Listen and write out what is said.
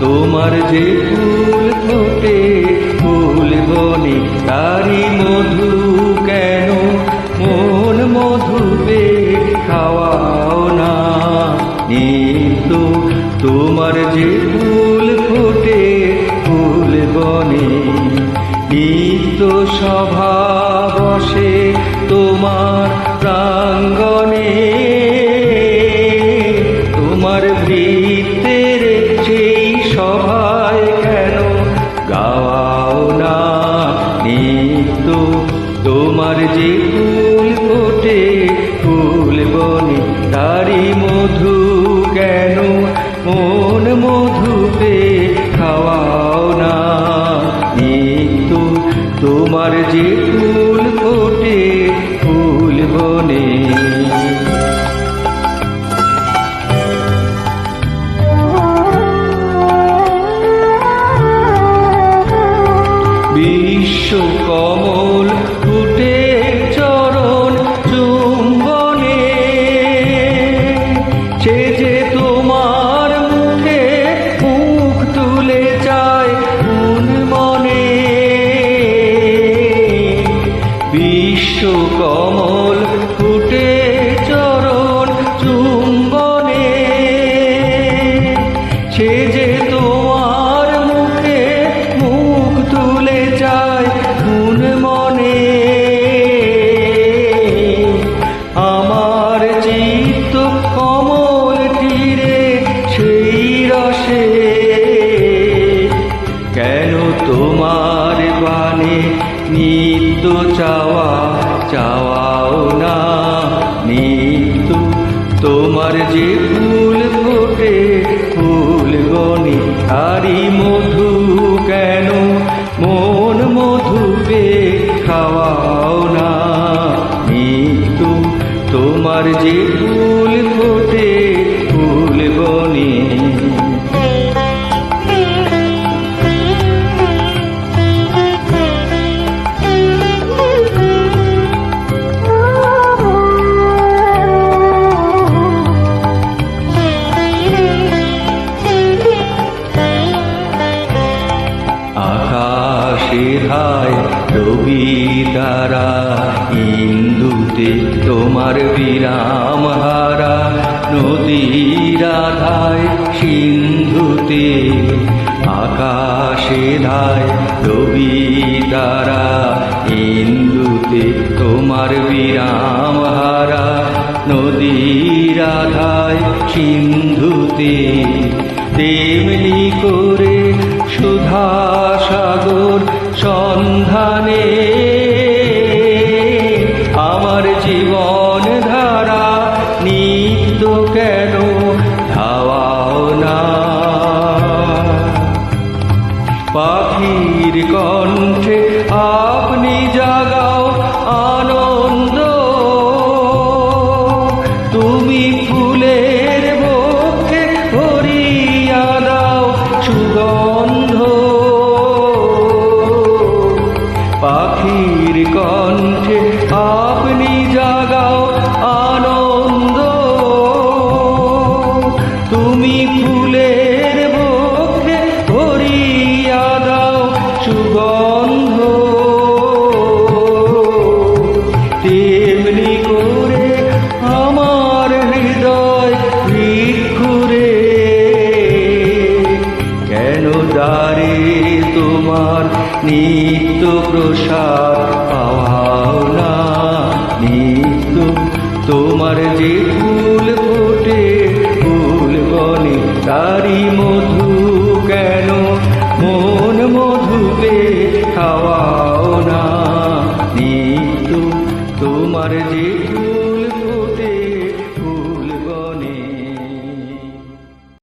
তোমার যে ফুল ফোটে, ফুল বনে তারি মধু কেন মন মধু পে খাওয়াও না। নিত্য তোমার যে ফুল ফোটে, ফুল বনে। নিত্য সভা বসে তোমার নিত্য তোমার যে ফুল ফোটে ফুল বনে তারি মধু কেন মন বিশ্ব কমল ফুটে চরণ চুম্বনে। সে যে তোমার মুখে মুখ তুলে যায় মন মনে। বিশ্ব তোমার বাণী নিত্য চাওয়া, চাওয়াও না। নিত্য তোমার যে ফুল ফোটে, ফুল গনি তারি মধু কেন? মন মধু পে খাওয়াও না। নিত্য তোমার যে আকাশে রবি দ্বারা ইন্দুতে তোমার বিরাম হারা। নদীর আধায় সিন্ধুতে আকাশে ধায় রবি দ্বারা ইন্দুতে তোমার বিরাম হারা। নদীর আধায় সিন্ধুতে তেমনি করে সুধা সাগর সন্ধানে আমার জীবন ধারা নিত্য কেন ধাওয়াও না। পাখির কণ্ঠে আপনি জাগাও পাখির কণ্ঠে আপনি জাগাও আনন্দ। তুমি ফুলের বক্ষে ভরিয়া দাও সুগন্ধ। তেমনি করে আমার হৃদয় ভিক্ষুরে কেন দ্বারে তোমার নিত্য প্রসাদ পাওয়াও না নিত্য তোমার যে